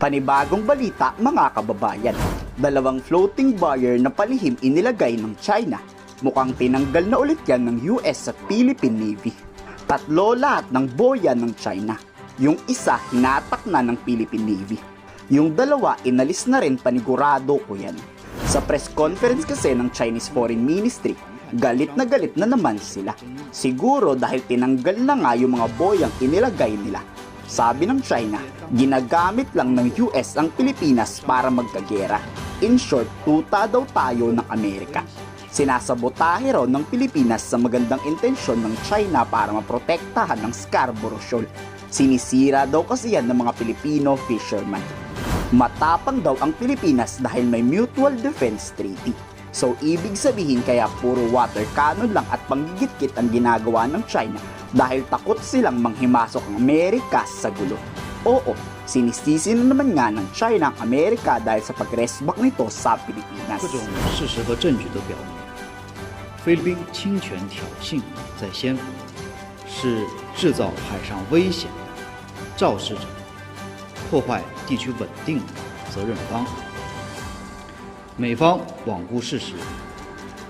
Panibagong balita mga kababayan. Dalawang floating barrier na palihim inilagay ng China. Mukhang tinanggal na ulit yan ng US at Philippine Navy. Tatlo lahat ng boya ng China. Yung isa hinatak na ng Philippine Navy. Yung dalawa inalis na rin panigurado ko yan. Sa press conference kasi ng Chinese Foreign Ministry, galit na galit na naman sila. Siguro dahil tinanggal na nga yung mga boyang inilagay nila. Sabi ng China, ginagamit lang ng US ang Pilipinas para magkagera. In short, tuta daw tayo ng Amerika. Sinasabotahe raw ng Pilipinas sa magandang intensyon ng China para maprotektahan ng Scarborough Shoal. Sinisira daw kasi yan ng mga Pilipino fishermen. Matapang daw ang Pilipinas dahil may mutual defense treaty. So ibig sabihin kaya puro water cannon lang at panggigit-git ang ginagawa ng China dahil takot silang manghimasok ang Amerika sa gulo. Oo, sinisisi na naman nga ng China ang Amerika dahil sa pag-resback nito sa Pilipinas. 各种事实和证据都表明，菲律宾侵权挑衅在先锋，是制造海上危险的肇事者，破坏地区稳定的责任方。 美方罔顾事实，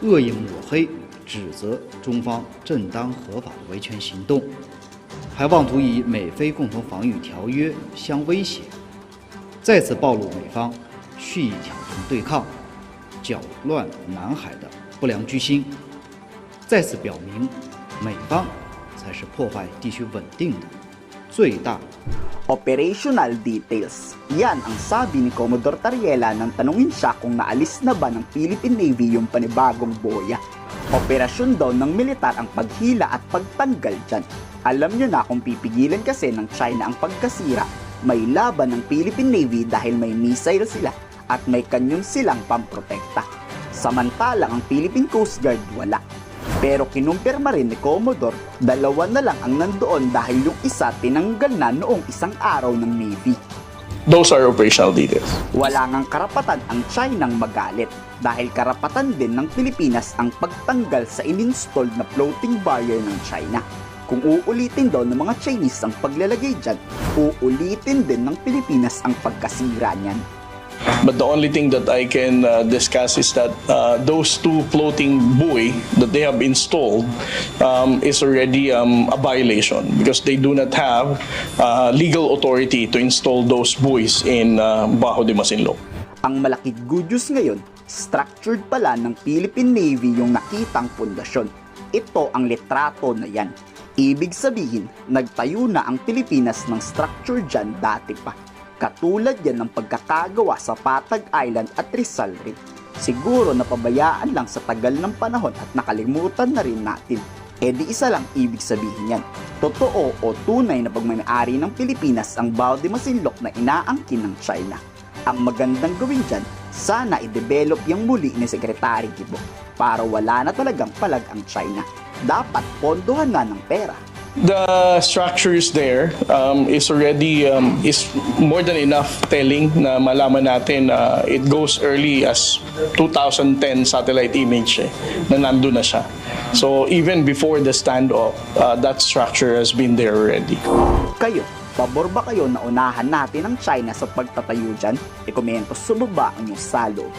恶意抹黑，指责中方正当合法的维权行动，还妄图以美菲共同防御条约相威胁，再次暴露美方蓄意挑动对抗、搅乱南海的不良居心，再次表明美方才是破坏地区稳定的最大 Operational details. Yan ang sabi ni Commodore Tariela nang tanungin siya kung naalis na ba ng Philippine Navy yung panibagong boya. Operasyon daw ng militar ang paghila at pagtanggal dyan. Alam nyo na kung pipigilan kasi ng China ang pagkasira, may laban ng Philippine Navy dahil may missile sila at may kanyon silang pamprotekta. Samantalang ang Philippine Coast Guard wala. Pero kinumpirma rin ni Commodore, dalawa na lang ang nandoon dahil yung isa tinanggal na noong isang araw ng Navy. Those are operational details. Wala ngang karapatan ang Chinang magalit dahil karapatan din ng Pilipinas ang pagtanggal sa ininstalled na floating barrier ng China. Kung uulitin daw ng mga Chinese ang paglalagay dyan, uulitin din ng Pilipinas ang pagkasira niyan. But the only thing that I can uh, discuss is that uh, those two floating buoy that they have installed um, is already um, a violation because they do not have uh, legal authority to install those buoys in uh, Bajo de Masinloc. Ang malaki good news ngayon, structured pala ng Philippine Navy yung nakitang pundasyon. Ito ang litrato na yan. Ibig sabihin, nagtayo na ang Pilipinas ng structure dyan dati pa. Katulad yan ng pagkakagawa sa Patag Island at Rizal Reef. Siguro napabayaan lang sa tagal ng panahon at nakalimutan na rin natin. E di isa lang ibig sabihin yan. Totoo o tunay na pagmamayari ng Pilipinas ang Bao de Masinloc na inaangkin ng China. Ang magandang gawin dyan, sana i-develop yung muli ni Secretary Gibo para wala na talagang palag ang China. Dapat pondohan nga ng pera. The structures there um, is already um, is more than enough telling na malaman natin uh, it goes early as 2010 satellite image eh, na nandun na siya. So even before the standoff, uh, that structure has been there already. Kayo, pabor ba kayo na unahan natin ang China sa pagtatayo dyan? I-komento sa baba ang inyong salog.